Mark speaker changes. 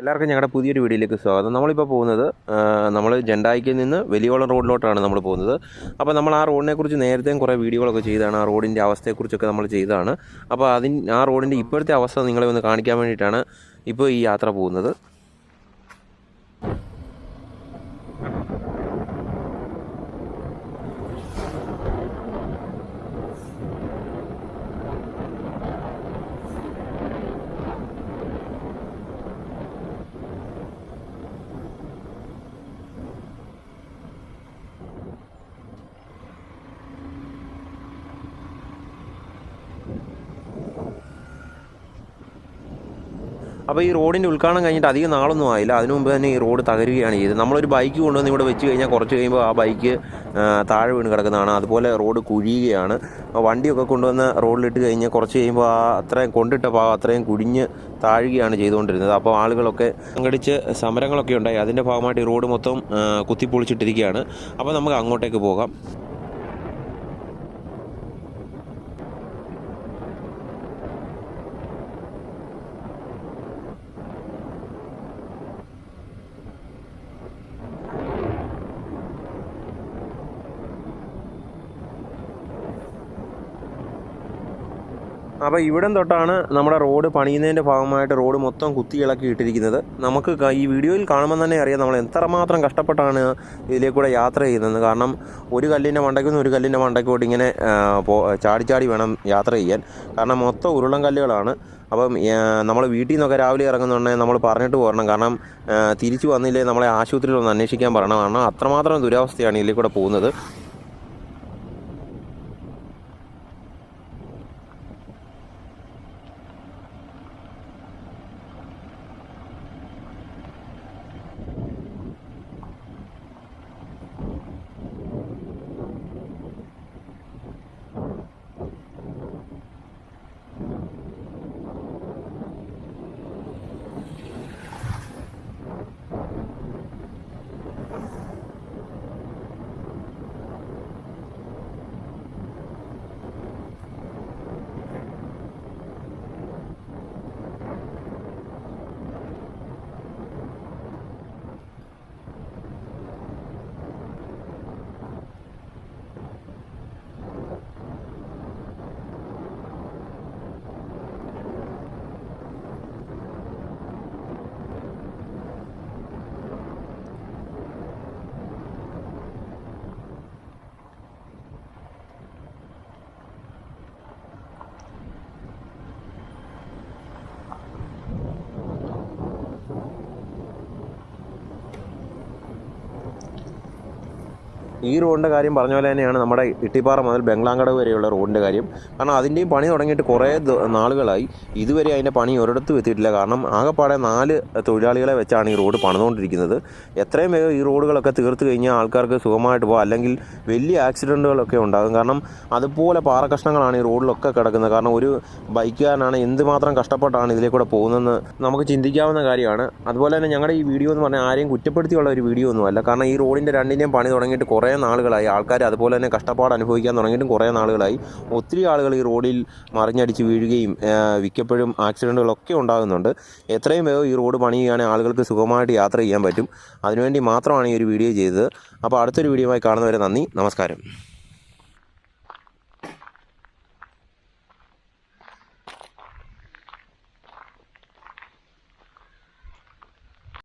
Speaker 1: എല്ലാവർക്കും ഞങ്ങളുടെ പുതിയൊരു വീഡിയോയിലേക്ക് സ്വാഗതം. നമ്മളിപ്പോൾ പോകുന്നത് നമ്മൾ ജണ്ടായിക്കിൽ നിന്ന് വലിയോളം റോഡിലോട്ടാണ് നമ്മൾ പോകുന്നത്. അപ്പോൾ നമ്മൾ ആ റോഡിനെക്കുറിച്ച് നേരത്തെയും കുറേ വീഡിയോകളൊക്കെ ചെയ്താണ് ആ റോഡിന്റെ അവസ്ഥയെക്കുറിച്ചൊക്കെ നമ്മൾ ചെയ്താണ്. അപ്പോൾ അതിന് ആ റോഡിന്റെ ഇപ്പോഴത്തെ അവസ്ഥ നിങ്ങളെ ഒന്ന് കാണിക്കാൻ വേണ്ടിയിട്ടാണ് ഇപ്പോൾ ഈ യാത്ര പോകുന്നത്. അപ്പോൾ ഈ റോഡിന്റെ ഉദ്ഘാടനം കഴിഞ്ഞിട്ട് അധികം നാളൊന്നും ആയില്ല. അതിനു മുമ്പ് തന്നെ ഈ റോഡ് തകരുകയാണ് ചെയ്തത്. നമ്മളൊരു ബൈക്ക് കൊണ്ടുവന്ന് ഇവിടെ വെച്ച് കഴിഞ്ഞാൽ കുറച്ച് കഴിയുമ്പോൾ ആ ബൈക്ക് താഴെ വീണ് കിടക്കുന്നതാണ്. അതുപോലെ റോഡ് കുഴിയുകയാണ്. വണ്ടിയൊക്കെ കൊണ്ടുവന്ന് റോഡിലിട്ട് കഴിഞ്ഞാൽ കുറച്ച് കഴിയുമ്പോൾ ആ അത്രയും കൊണ്ടിട്ട ഭാഗം അത്രയും കുഴിഞ്ഞ് താഴുകയാണ് ചെയ്തുകൊണ്ടിരുന്നത്. അപ്പോൾ ആളുകളൊക്കെ സംഘടിച്ച് സമരങ്ങളൊക്കെ ഉണ്ടായി. അതിന്റെ ഭാഗമായിട്ട് ഈ റോഡ് മൊത്തം കുത്തിപ്പൊളിച്ചിട്ടിരിക്കുകയാണ്. അപ്പോൾ നമുക്ക് അങ്ങോട്ടേക്ക് പോകാം. അപ്പോൾ ഇവിടം തൊട്ടാണ് നമ്മുടെ റോഡ് പണിയുന്നതിന്റെ ഭാഗമായിട്ട് റോഡ് മൊത്തം കുത്തി ഇളക്കി ഇട്ടിരിക്കുന്നത്. നമുക്ക് ഈ വീഡിയോയിൽ കാണുമ്പോൾ തന്നെ അറിയാം നമ്മൾ എത്രമാത്രം കഷ്ടപ്പെട്ടാണ് ഇതിലേക്കൂടെ യാത്ര ചെയ്യുന്നത്. കാരണം ഒരു കല്ലിന്റെ മണ്ടയ്ക്ക് നിന്ന് ഒരു കല്ലിന്റെ മണ്ടയ്ക്കോട്ട് ഇങ്ങനെ ചാടി ചാടി വേണം യാത്ര ചെയ്യാൻ. കാരണം മൊത്തം ഉരുളം കല്ലുകളാണ്. അപ്പം നമ്മൾ വീട്ടിൽ നിന്നൊക്കെ രാവിലെ ഇറങ്ങുന്നുണ്ടെങ്കിൽ നമ്മൾ പറഞ്ഞിട്ട് പോരണം. കാരണം തിരിച്ചു വന്നില്ലേ നമ്മളെ ആശുപത്രിയിൽ ഒന്ന് അന്വേഷിക്കാൻ പറയണം. കാരണം അത്രമാത്രം ദുരവസ്ഥയാണ് ഇതിലേക്കൂടെ പോകുന്നത്. ഈ റോഡിന്റെ കാര്യം പറഞ്ഞ പോലെ തന്നെയാണ് നമ്മുടെ ഇട്ടിപ്പാറ മുതൽ ബംഗ്ലാങ്കടവ് വരെയുള്ള റോഡിന്റെ കാര്യം. കാരണം അതിന്റെയും പണി തുടങ്ങിയിട്ട് കുറേ നാളുകളായി. ഇതുവരെ അതിന്റെ പണി ഒരിടത്തും എത്തിയിട്ടില്ല. കാരണം ആകെപ്പാടെ നാല് തൊഴിലാളികളെ വെച്ചാണ് ഈ റോഡ് പണിതുകൊണ്ടിരിക്കുന്നത്. എത്രയും വേഗം ഈ റോഡുകളൊക്കെ തീർത്ത് കഴിഞ്ഞാൽ ആൾക്കാർക്ക് സുഖമായിട്ട് പോകാം. അല്ലെങ്കിൽ വലിയ ആക്സിഡന്റുകളൊക്കെ ഉണ്ടാകും. കാരണം അതുപോലെ പാറ കഷ്ണങ്ങളാണ് ഈ റോഡിലൊക്കെ കിടക്കുന്നത്. കാരണം ഒരു ബൈക്കുകാരനാണ് എന്തുമാത്രം കഷ്ടപ്പെട്ടാണ് ഇതിലേ കൂടെ പോകുന്നതെന്ന് നമുക്ക് ചിന്തിക്കാവുന്ന കാര്യമാണ്. അതുപോലെ തന്നെ ഞങ്ങളുടെ ഈ വീഡിയോ എന്ന് പറഞ്ഞാൽ ആരെയും കുറ്റപ്പെടുത്തിയുള്ള ഒരു വീഡിയോ ഒന്നുമല്ല. കാരണം ഈ റോഡിന്റെ രണ്ടിന്റെയും പണി തുടങ്ങിയിട്ട് കുറേ നാളുകളായി. ആൾക്കാർ അതുപോലെ തന്നെ കഷ്ടപ്പാട് അനുഭവിക്കാൻ തുടങ്ങിയിട്ടും കുറേ നാളുകളായി. ഒത്തിരി ആളുകൾ ഈ റോഡിൽ മറിഞ്ഞടിച്ച് വീഴുകയും ആ, മിക്കപ്പോഴും ആക്സിഡന്റുകളൊക്കെ ഉണ്ടാകുന്നുണ്ട്. എത്രയും വേഗം ഈ റോഡ് പണിയുകയാണെങ്കിൽ ആളുകൾക്ക് സുഖമായിട്ട് യാത്ര ചെയ്യാൻ പറ്റും. അതിനുവേണ്ടി മാത്രമാണ് ഈ ഒരു വീഡിയോ ചെയ്തത്. അപ്പോൾ അടുത്തൊരു വീഡിയോയുമായി കാണുന്നവരെ നന്ദി. നമസ്കാരം.